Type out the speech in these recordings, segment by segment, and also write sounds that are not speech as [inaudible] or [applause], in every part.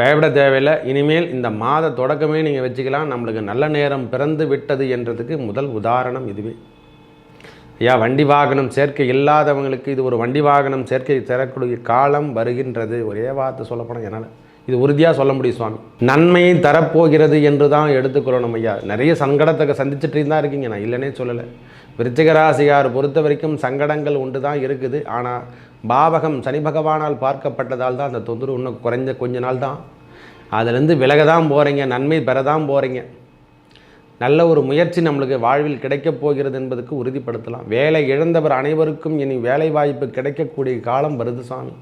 பயப்பட தேவையில்லை. இனிமேல் இந்த மாத தொடக்கமே நீங்கள் வச்சுக்கலாம். நம்மளுக்கு நல்ல நேரம் பிறந்து விட்டது என்றதுக்கு முதல் உதாரணம் இதுவே. ஐயா வண்டி வாகனம் சேர்க்கை இல்லாதவங்களுக்கு இது ஒரு வண்டி வாகனம் சேர்க்கை தரக்கூடிய காலம் வருகின்றது. ஒரே வார்த்தை சொல்லப்போனால் என்னால். இது உறுதியாக சொல்ல முடியும் சுவாமி. நன்மையை தரப்போகிறது என்று தான் எடுத்துக்கொள்ளணும் ஐயா. நிறைய சங்கடத்தை சந்திச்சுட்டு தான் இருக்கீங்க. நான் இல்லைன்னே சொல்லலை. விருச்சிகராசியார் பொறுத்த வரைக்கும் சங்கடங்கள் உண்டு தான் இருக்குது. ஆனால் பாவகம் சனி பகவானால் பார்க்கப்பட்டதால் தான் அந்த தொந்தரவு இன்னும் குறைஞ்ச கொஞ்ச நாள் தான். அதுலேருந்து விலக தான் போகிறீங்க நன்மை பெற தான் போகிறீங்க நல்ல ஒரு முயற்சி நம்மளுக்கு வாழ்வில் கிடைக்கப் போகிறது என்பதுக்கு உறுதிப்படுத்தலாம். வேலை இழந்தவர் அனைவருக்கும் இனி வேலை வாய்ப்பு கிடைக்கக்கூடிய காலம் வருது சாமி.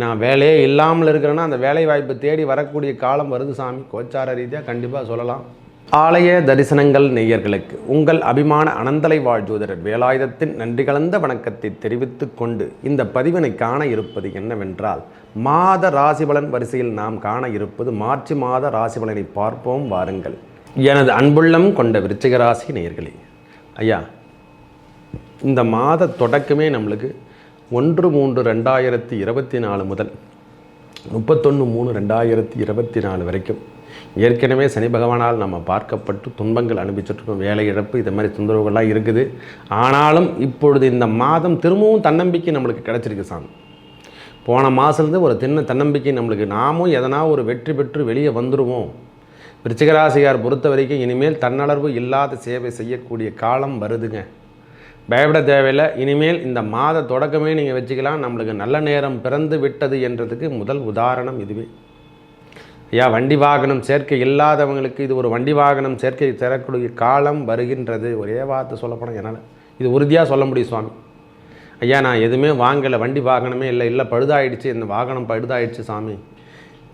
நான் வேலையே இல்லாமல் இருக்கிறேன்னா அந்த வேலை வாய்ப்பு தேடி வரக்கூடிய காலம் வருது சாமி. கோச்சார ரீதியாக கண்டிப்பாக சொல்லலாம். ஆலய தரிசனங்கள் நெய்யர்களுக்கு உங்கள் அபிமான அனந்தலை வாழ்ஜூதரர் வேலாயுதத்தின் நன்றி கலந்த வணக்கத்தை தெரிவித்து கொண்டு இந்த பதிவினை காண இருப்பது என்னவென்றால் மாத ராசிபலன் வரிசையில் நாம் காண இருப்பது மார்ச் மாத ராசிபலனை பார்ப்போம் வாருங்கள். எனது அன்புள்ளம் கொண்ட விருச்சிக ராசி நேயர்களே ஐயா இந்த மாத தொடக்கமே நம்மளுக்கு ஒன்று மூன்று ரெண்டாயிரத்தி இருபத்தி நாலு முதல் முப்பத்தொன்று மூணு ரெண்டாயிரத்தி இருபத்தி நாலு வரைக்கும் ஏற்கனவே சனி பகவானால் நம்ம பார்க்கப்பட்டு துன்பங்கள் அனுபவிச்சுட்ருக்கோம் வேலை இழப்பு இது மாதிரி தொந்தரவுகள்லாம் இருக்குது. ஆனாலும் இப்பொழுது இந்த மாதம் திரும்பவும் தன்னம்பிக்கை நம்மளுக்கு கிடச்சிருக்கு சாமி. போன மாதத்துலேருந்து ஒரு தின்ன தன்னம்பிக்கை நம்மளுக்கு. நாமும் எதனா ஒரு வெற்றி பெற்று வெளியே வந்துடுவோம் விருச்சிகராசியார் பொறுத்த வரைக்கும் இனிமேல் தன்னளர்வு இல்லாத சேவை செய்யக்கூடிய காலம் வருதுங்க. பயப்பட தேவையில்லை. இனிமேல் இந்த மாத தொடக்கமே நீங்கள் வச்சுக்கலாம். நம்மளுக்கு நல்ல நேரம் பிறந்து விட்டது என்றதுக்கு முதல் உதாரணம் இதுவே. ஐயா வண்டி வாகனம் சேர்க்கை இல்லாதவங்களுக்கு இது ஒரு வண்டி வாகனம் சேர்க்கை தரக்கூடிய காலம் வருகின்றது. ஒரே வார்த்தை சொல்லப்போனால் என்னால். இது உறுதியாக சொல்ல முடியும் சுவாமி. ஐயா நான் எதுவுமே வாங்கலை வண்டி வாகனமே இல்லை. இல்லை பழுதாயிடுச்சு. இந்த வாகனம் பழுதாயிடுச்சு சாமி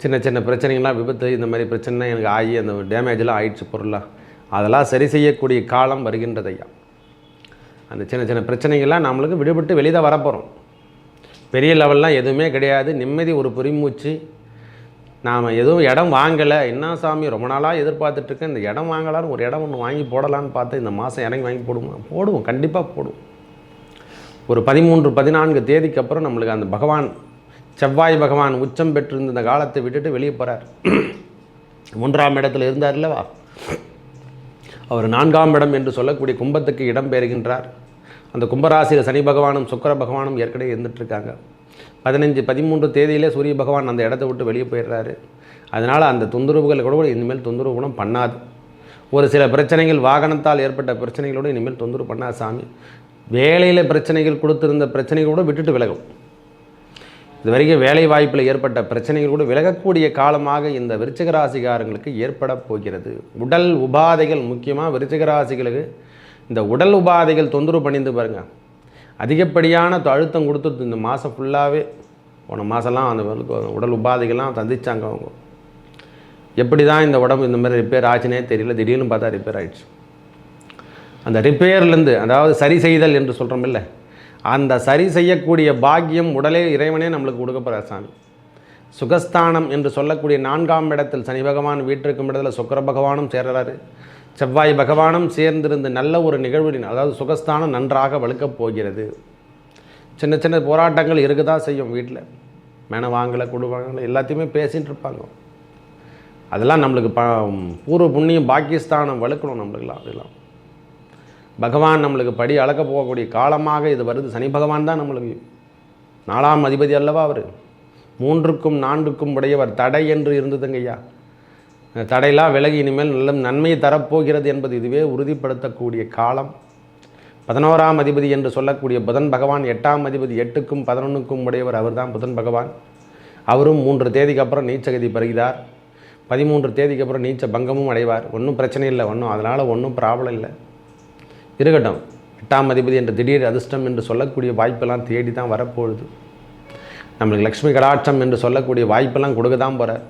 சின்ன சின்ன பிரச்சனைகள்லாம் விபத்து இந்த மாதிரி பிரச்சனை எனக்கு ஆகி அந்த டேமேஜெலாம் ஆயிடுச்சு பொருளாக அதெல்லாம் சரி செய்யக்கூடிய காலம் வருகின்றது ஐயா. அந்த சின்ன சின்ன பிரச்சனைகள்லாம் நம்மளுக்கு விடுபட்டு வெளியே தான் வரப்போகிறோம் பெரிய லெவல்லாம் எதுவுமே கிடையாது. நிம்மதி ஒரு பொறிமூச்சு நாம் எதுவும் இடம் வாங்கலை. என்ன சாமி ரொம்ப நாளாக எதிர்பார்த்துட்ருக்கேன் இந்த இடம் வாங்கலான்னு ஒரு இடம் ஒன்று வாங்கி போடலான்னு பார்த்து இந்த மாதம் இறங்கி வாங்கி போடுவோம். போடுவோம். கண்டிப்பாக போடுவோம். ஒரு பதிமூன்று பதினான்கு தேதிக்கு அப்புறம் நம்மளுக்கு அந்த பகவான் செவ்வாய் பகவான் உச்சம் பெற்றிருந்த இந்த காலத்தை விட்டுட்டு வெளியே போகிறார் மூன்றாம் இடத்துல இருந்தார் இல்லவா? அவர் நான்காம் இடம் என்று சொல்லக்கூடிய கும்பத்துக்கு இடம் பெறுகின்றார் அந்த கும்பராசியில் சனி பகவானும் சுக்கர பகவானும் ஏற்கனவே இருந்துகிட்ருக்காங்க பதினஞ்சு பதிமூன்று தேதியிலே சூரிய பகவான் அந்த இடத்த விட்டு வெளியே போயிடுறாரு. அதனால் அந்த தொந்தரவுகள் கூட இனிமேல் தொந்தரவு கூட பண்ணாது. ஒரு சில பிரச்சனைகள் வாகனத்தால் ஏற்பட்ட பிரச்சனைகளோடு இனிமேல் தொந்தரவு பண்ணாது சாமி. வேலையில் பிரச்சனைகள் கொடுத்துருந்த பிரச்சனைகள் கூட விட்டுட்டு விலகும். இது வரைக்கும் வேலை வாய்ப்பில் ஏற்பட்ட பிரச்சனைகள் கூட விலகக்கூடிய காலமாக இந்த விருச்சிகராசிகாரங்களுக்கு ஏற்பட போகிறது. உடல் உபாதைகள் முக்கியமாக விருச்சிகராசிகளுக்கு இந்த உடல் உபாதைகள் தொந்தரவு பண்ணிந்து பாருங்கள் அதிகப்படியான அழுத்தம் கொடுத்து இந்த மாதம் ஃபுல்லாகவே போன மாதம்லாம் அந்த உடல் உபாதைகள்லாம் சந்திச்சாங்க அவங்க. எப்படி தான் இந்த உடம்பு இந்த மாதிரி ரிப்பேர் ஆச்சுனே தெரியல. திடீர்னு பார்த்தா ரிப்பேர் ஆயிடுச்சு. அந்த ரிப்பேர்லேருந்து அதாவது சரி செய்தல் என்று சொல்கிறோம் இல்லை அந்த சரி செய்யக்கூடிய பாக்கியம் உடலே இறைவனே நம்மளுக்கு கொடுக்கப்படுற சாமி. சுகஸ்தானம் என்று சொல்லக்கூடிய நான்காம் இடத்தில் சனி பகவான் வீட்டிற்கும் இடத்துல சுக்கர பகவானும் சேர்றாரு. செவ்வாய் பகவானும் சேர்ந்திருந்து நல்ல ஒரு நிகழ்வின் அதாவது சுகஸ்தானம் நன்றாக வலுக்கப் போகிறது. சின்ன சின்ன போராட்டங்கள் இருக்க தான் செய்யும் வீட்டில் மேன வாங்கலை கொடு வாங்கலை எல்லாத்தையுமே பேசிகிட்டு இருப்பாங்க. அதெல்லாம் நம்மளுக்கு ப பூர்வ புண்ணியம் பாக்கியஸ்தானம் வலுக்கணும் நம்மளுக்குலாம் அதெல்லாம். பகவான் நம்மளுக்கு படி அளக்க போகக்கூடிய காலமாக இது வருது. சனி பகவான் தான் நம்மளுக்கு நாலாம் அதிபதி அல்லவா அவர். மூன்றுக்கும் நான்குக்கும் உடையவர் தடை என்று இருந்ததுங்க ஐயா தடையெல்லாம் விலகி இனிமேல் நல்ல நன்மையை தரப்போகிறது என்பது இதுவே உறுதிப்படுத்தக்கூடிய காலம். பதினோராம் அதிபதி என்று சொல்லக்கூடிய புதன் பகவான் எட்டாம் அதிபதி எட்டுக்கும் பதினொன்றுக்கும் உடையவர் அவர்தான் புதன் பகவான். அவரும் மூன்று தேதிக்கு அப்புறம் நீச்சகதி பெறுகிறார் பதிமூன்று தேதிக்கு அப்புறம் நீச்ச பங்கமும் அடைவார். ஒன்றும் பிரச்சனை இல்லை ஒன்றும் அதனால் ஒன்றும் ப்ராப்ளம் இல்லை. இருக்கட்டும் எட்டாம் அதிபதி என்று திடீர் அதிர்ஷ்டம் என்று சொல்லக்கூடிய வாய்ப்பெல்லாம் தேடி தான் வரப்போகுது. நம்மளுக்கு லக்ஷ்மி கடாட்சம் என்று சொல்லக்கூடிய வாய்ப்பெல்லாம் கொடுக்க தான் போகிறார்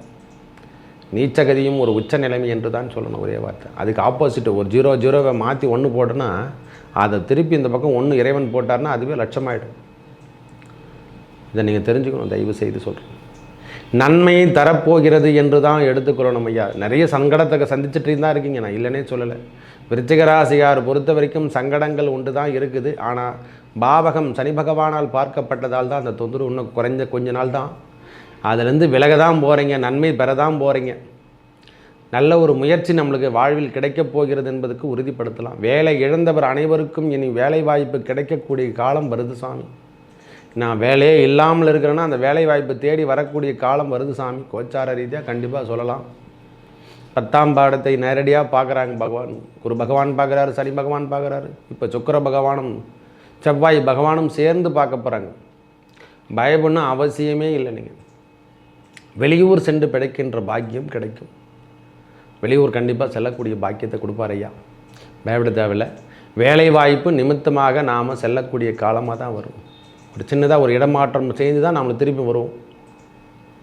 நீச்சகதியும் ஒரு உச்ச நிலைமை என்று தான் சொல்லணும் ஒரே வார்த்தை. அதுக்கு ஆப்போசிட் ஒரு ஜீரோ ஜீரோவை மாற்றி ஒன்று போட்டோன்னா அதை திருப்பி இந்த பக்கம் ஒன்று இறைவன் போட்டார்னா அதுவே லட்சமாயிடும். இதை நீங்கள் தெரிஞ்சுக்கணும் தயவு செய்து சொல்கிறேன் நன்மையை தரப்போகிறது என்று தான் எடுத்துக்கிறோம் ஐயா. நிறைய சங்கடத்தை சந்திச்சுட்டு தான் இருக்கீங்க நான் இல்லைன்னே சொல்லலை. விருச்சிகராசியார் பொறுத்த வரைக்கும் சங்கடங்கள் உண்டு தான் இருக்குது. ஆனால் பாவகம் சனி பகவானால் பார்க்கப்பட்டதால் தான் அந்த தொந்தரவு இன்னும் குறைஞ்ச கொஞ்ச நாள் தான் அதுலேருந்து விலக தான் போகிறீங்க நன்மை பெற தான் போகிறீங்க நல்ல ஒரு முயற்சி நம்மளுக்கு வாழ்வில் கிடைக்கப் போகிறது என்பதுக்கு உறுதிப்படுத்தலாம். வேலை இழந்தவர் அனைவருக்கும் இனி வேலை வாய்ப்பு கிடைக்கக்கூடிய காலம் வருது சாமி. நான் வேலையே இல்லாமல் இருக்கிறேன்னா அந்த வேலை வாய்ப்பு தேடி வரக்கூடிய காலம் வருது சாமி. கோச்சார ரீதியாக கண்டிப்பாக சொல்லலாம். பத்தாம் பாடத்தை நேரடியாக பார்க்குறாங்க பகவான். குரு பகவான் பார்க்குறாரு சனி பகவான் பார்க்குறாரு. இப்போ சுக்கர பகவானும் செவ்வாய் பகவானும் சேர்ந்து பார்க்க போகிறாங்க பயப்படணும் அவசியமே இல்லை நீங்கள் வெளியூர் சென்று பிழைக்கின்ற பாக்கியம் கிடைக்கும். வெளியூர் கண்டிப்பாக செல்லக்கூடிய பாக்கியத்தை கொடுப்பார் ஐயா பயப்பட தேவையில்லை. வேலை வாய்ப்பு நிமித்தமாக நாம் செல்லக்கூடிய காலமாக தான் வரும். ஒரு சின்னதாக ஒரு இடமாற்றம் செய்து தான் நாம் திருப்பி வருவோம்.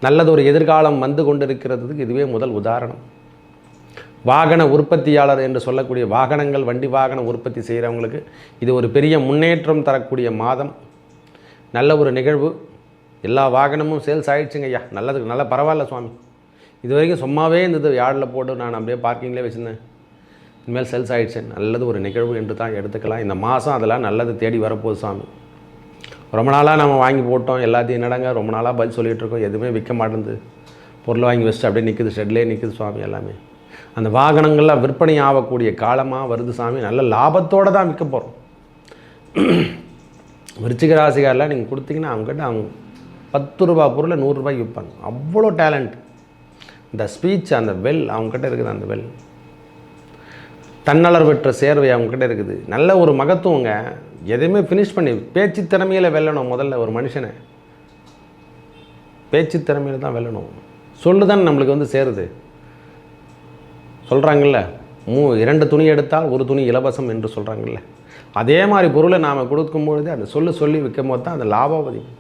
நல்லது ஒரு எதிர்காலம் வந்து கொண்டிருக்கிறதுக்கு இதுவே முதல் உதாரணம். வாகன உற்பத்தியாளர் என்று சொல்லக்கூடிய வாகனங்கள் வண்டி வாகன உற்பத்தி செய்கிறவங்களுக்கு இது ஒரு பெரிய முன்னேற்றம் தரக்கூடிய மாதம். நல்ல ஒரு நிகழ்வு. எல்லா வாகனமும் சேல்ஸ் ஆகிடுச்சுங்க ஐயா. நல்லதுக்கு நல்லா பரவாயில்ல சுவாமி. இது வரைக்கும் சும்மாவே இருந்தது. யார்டில் போட்டு நான் அப்படியே பார்க்கிங்லேயே வச்சுருந்தேன். இனிமேல் சேல்ஸ் ஆகிடுச்சு நல்லது ஒரு நிகழ்வு என்று தான் எடுத்துக்கலாம். இந்த மாதம் அதெல்லாம் நல்லது தேடி வரப்போகுது சாமி ரொம்ப நாளாக நம்ம வாங்கி போட்டோம். எல்லாத்தையும் நடங்க ரொம்ப நாளாக பதில் சொல்லிகிட்டு இருக்கோம். எதுவுமே விற்க மாட்டேங்குது. பொருள் வாங்கி வச்சுட்டு அப்படியே நிற்குது ஷெட்லேயே நிற்குது சுவாமி எல்லாமே. அந்த வாகனங்கள்லாம் விற்பனை ஆகக்கூடிய காலமாக வருது சாமி நல்ல லாபத்தோடு தான் விற்க போகிறோம் [clears throat] விருச்சிக ராசிகாரெலாம் நீங்கள் கொடுத்தீங்கன்னா அவங்ககிட்ட அவங்க பத்து ரூபா பொருளை நூறுரூபாய்க்கு விற்பாங்க. அவ்வளோ டேலண்ட் இந்த ஸ்பீச் அந்த வெல் அவங்கக்கிட்ட இருக்குது அந்த வெல் தன்னலர் பெற்ற சேர்வை அவங்கக்கிட்ட இருக்குது. நல்ல ஒரு மகத்துவங்க. எதையுமே ஃபினிஷ் பண்ணி பேச்சு திறமையில் வெல்லணும் முதல்ல ஒரு மனுஷனை. பேச்சு திறமையில் தான் வெல்லணும். சொல்லு தான் நம்மளுக்கு வந்து சேருது. சொல்கிறாங்கல்ல மூ இரண்டு துணி எடுத்தால் ஒரு துணி இலவசம் என்று சொல்கிறாங்கல்ல அதே மாதிரி பொருளை நாம் கொடுக்கும்பொழுது அந்த சொல்லு சொல்லி விற்கும் போது தான் அந்த லாபம் அதிகம்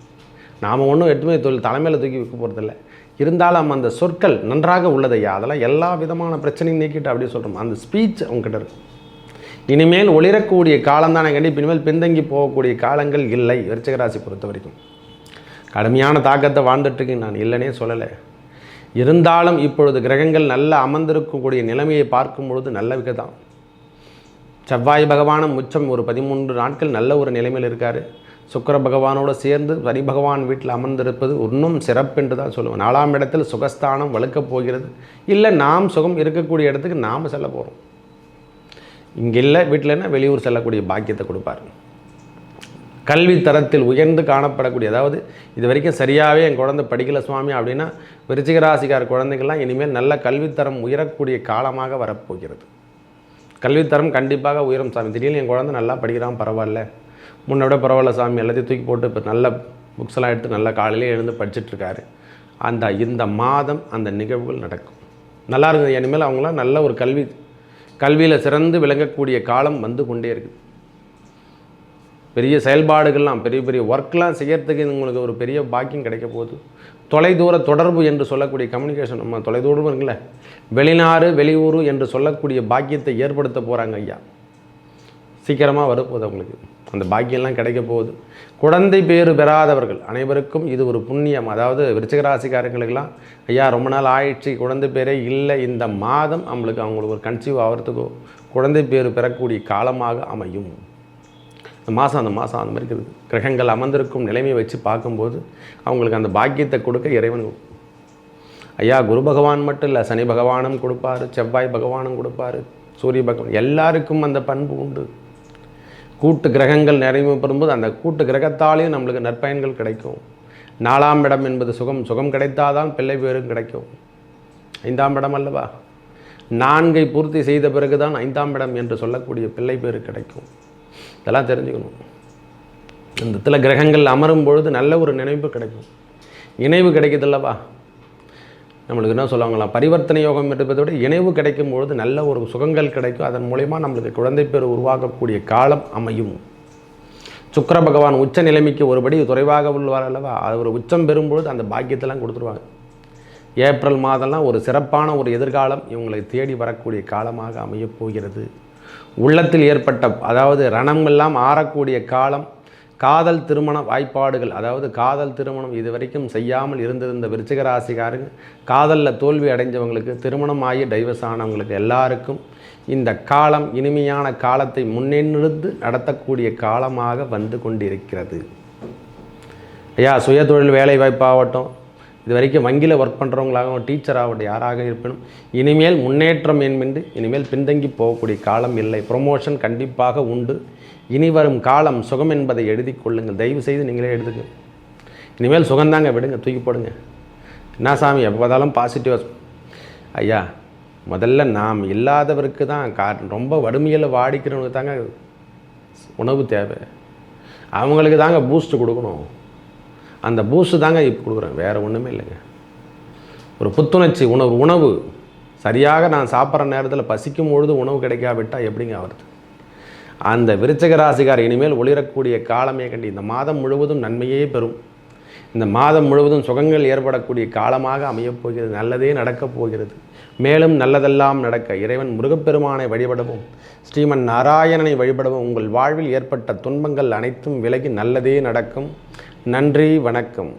நாம் ஒன்றும் எடுத்துமே தொழில் தலைமையில் தூக்கி வைக்க போகிறதில்ல இருந்தாலும் அந்த சொற்கள் நன்றாக உள்ளதையா அதெல்லாம் எல்லா விதமான பிரச்சனையும் நீக்கிட்டு அப்படியே சொல்கிறோம் அந்த ஸ்பீச் அவங்ககிட்ட இருக்கும் இனிமேல் ஒளிரக்கூடிய காலம் தானே கண்டிப்பாக இனிமேல் பின்தங்கி போகக்கூடிய காலங்கள் இல்லை விருச்சிகராசி பொறுத்த வரைக்கும். கடுமையான தாக்கத்தை வாழ்ந்துட்டுருக்கேன் நான் இல்லைனே சொல்லலை. இருந்தாலும் இப்பொழுது கிரகங்கள் நல்ல அமர்ந்திருக்கக்கூடிய நிலைமையை பார்க்கும் பொழுது நல்ல விக தான். செவ்வாய் பகவானும் உச்சம் ஒரு பதிமூன்று நாட்கள் நல்ல ஒரு நிலைமையில் இருக்கார். சுக்கர பகவானோடு சேர்ந்து சனி பகவான் வீட்டில் அமர்ந்திருப்பது இன்னும் சிறப்பு என்று தான் சொல்லுவேன். நாலாம் இடத்தில் சுகஸ்தானம் வலுக்கப் போகிறது. இல்லை நாம் சுகம் இருக்கக்கூடிய இடத்துக்கு நாம் செல்ல போகிறோம் இங்கே இல்லை வீட்டில்னா வெளியூர் செல்லக்கூடிய பாக்கியத்தை கொடுப்பார். கல்வி தரத்தில் உயர்ந்து காணப்படக்கூடிய அதாவது இது வரைக்கும் சரியாகவே என் குழந்தை படிக்கல சுவாமி அப்படின்னா விருச்சிகராசிக்கார குழந்தைகள்லாம் இனிமேல் நல்ல கல்வித்தரம் உயரக்கூடிய காலமாக வரப்போகிறது. கல்வித்தரம் கண்டிப்பாக உயரும் சாமி. திடீர்னு என் குழந்தை நல்லா படிக்கிறான் பரவாயில்ல. முன்ன விட பரவாயில்ல சாமி எல்லாத்தையும் தூக்கி போட்டு இப்போ நல்ல புக்ஸ் எல்லாம் எடுத்து நல்லா காலையிலே எழுந்து படிச்சுட்ருக்காரு. அந்த இந்த மாதம் அந்த நிகழ்வுகள் நடக்கும். நல்லா இருக்குது இனிமேல் அவங்களாம் நல்ல ஒரு கல்வி கல்வியில் சிறந்து விளங்கக்கூடிய காலம் வந்து கொண்டே இருக்குது. பெரிய செயல்பாடுகள்லாம் பெரிய பெரிய ஒர்க்லாம் செய்யறதுக்கு உங்களுக்கு ஒரு பெரிய பாக்கியம் கிடைக்க போகுது. தொலைதூர தொடர்பு என்று சொல்லக்கூடிய கம்யூனிகேஷன் நம்ம தொலைதூரம் இருக்குல்ல? வெளிநாடு வெளியூர் என்று சொல்லக்கூடிய பாக்கியத்தை ஏற்படுத்த போகிறாங்க ஐயா. சீக்கிரமாக வரப்போகுது அவங்களுக்கு. அந்த பாக்கியெல்லாம் கிடைக்க போகுது. குழந்தை பேறு பெறாதவர்கள் அனைவருக்கும் இது ஒரு புண்ணியம். அதாவது விருச்சிகராசிக்காரங்களுக்கெல்லாம் ஐயா ரொம்ப நாள் ஆயிடுச்சு குழந்தை பேரே இல்லை. இந்த மாதம் அவங்களுக்கு அவங்களுக்கு ஒரு கன்சீவ் ஆகிறதுக்கோ குழந்தை பேறு பெறக்கூடிய காலமாக அமையும். இந்த மாதம் அந்த மாதம் அந்த மாதிரி இருக்குது. கிரகங்கள் அமர்ந்திருக்கும் நிலைமையை வச்சு பார்க்கும்போது அவங்களுக்கு அந்த பாக்கியத்தை கொடுக்க இறைவன் ஐயா குரு பகவான் மட்டும் இல்லை சனி பகவானும் கொடுப்பாரு செவ்வாய் பகவானும் கொடுப்பாரு சூரிய பகவான் எல்லாருக்கும் அந்த பண்பு உண்டு. கூட்டு கிரகங்கள் நிறைவு பெறும்போது அந்த கூட்டு கிரகத்தாலேயும் நம்மளுக்கு நற்பயன்கள் கிடைக்கும். நாலாம் இடம் என்பது சுகம் சுகம் கிடைத்தாதான் பிள்ளை பேரும் கிடைக்கும். ஐந்தாம் இடம் அல்லவா? நான்கை பூர்த்தி செய்த பிறகுதான் ஐந்தாம் இடம் என்று சொல்லக்கூடிய பிள்ளை பேரு கிடைக்கும். இதெல்லாம் தெரிஞ்சுக்கணும். இந்த இடத்துல கிரகங்கள் அமரும் பொழுது நல்ல ஒரு நினைவு கிடைக்கும். இணைவு கிடைக்குதுல்லவா நம்மளுக்கு என்ன சொல்லுவாங்களாம் பரிவர்த்தனை யோகம் என்பதை விட இணைவு கிடைக்கும் பொழுது நல்ல ஒரு சுகங்கள் கிடைக்கும். அதன் மூலயமா நம்மளுக்கு குழந்தை பேர் உருவாக்கக்கூடிய காலம் அமையும். சுக்கர பகவான் உச்ச நிலைமைக்கு ஒருபடி குறைவாக உள்ளவார் அல்லவா? அது ஒரு உச்சம் பெறும்பொழுது அந்த பாக்கியத்தெல்லாம் கொடுத்துருவாங்க. ஏப்ரல் மாதம்லாம் ஒரு சிறப்பான ஒரு எதிர்காலம் இவங்களை தேடி வரக்கூடிய காலமாக அமையப் போகிறது. உள்ளத்தில் ஏற்பட்ட அதாவது ரணம் எல்லாம் ஆறக்கூடிய காலம் காதல் திருமண வாய்ப்பாடுகள் அதாவது காதல் திருமணம் இது வரைக்கும் செய்யாமல் இருந்திருந்த விருச்சகராசிக்காருங்க காதலில் தோல்வி அடைஞ்சவங்களுக்கு திருமணம் ஆகி டைவர்ஸ் ஆனவங்களுக்கு எல்லாருக்கும் இந்த காலம் இனிமையான காலத்தை முன்னெடுத்து நடத்தக்கூடிய காலமாக வந்து கொண்டிருக்கிறது. ஐயா சுய தொழில் வேலை வாய்ப்பாகட்டும் இது வரைக்கும் வங்கியில் ஒர்க் பண்ணுறவங்களாகவும் டீச்சராகட்டும் யாராக இருப்பினும் இனிமேல் முன்னேற்றம் என்பது இனிமேல் பின்தங்கி போகக்கூடிய காலம் இல்லை. ப்ரொமோஷன் கண்டிப்பாக உண்டு. இனி வரும் காலம் சுகம் என்பதை எழுதி கொள்ளுங்கள். தயவு செய்து நீங்களே எழுதுங்க. இனிமேல் சுகந்தாங்க விடுங்க தூக்கி போடுங்க. என்ன சாமி எப்போ பார்த்தாலும் பாசிட்டிவாக ஐயா முதல்ல நாம் இல்லாதவருக்கு தான் கா ரொம்ப வறுமையில் வாடிக்கிறவனுக்கு தாங்க உணவு தேவை. அவங்களுக்கு தாங்க பூஸ்ட் கொடுக்கணும். அந்த பூஸ்ட் தாங்க இப்போ கொடுக்குறேன். வேறு ஒன்றுமே இல்லைங்க. ஒரு புத்துணர்ச்சி உணவு உணவு. சரியாக நான் சாப்பிட்ற நேரத்தில் பசிக்கும் பொழுது உணவு கிடைக்காவிட்டால் எப்படிங்க ஆகுறது? அந்த விருச்சக ராசிக்கார் இனிமேல் ஒளிரக்கூடிய காலமே கண்டி இந்த மாதம் முழுவதும் நன்மையே பெறும். இந்த மாதம் முழுவதும் சுகங்கள் ஏற்படக்கூடிய காலமாக அமையப்போகிறது நல்லதே நடக்கப் போகிறது. மேலும் நல்லதெல்லாம் நடக்க இறைவன் முருகப்பெருமானை வழிபடவும் ஸ்ரீமன் நாராயணனை வழிபடவும் உங்கள் வாழ்வில் ஏற்பட்ட துன்பங்கள் அனைத்தும் விலகி நல்லதே நடக்கும். நன்றி வணக்கம்.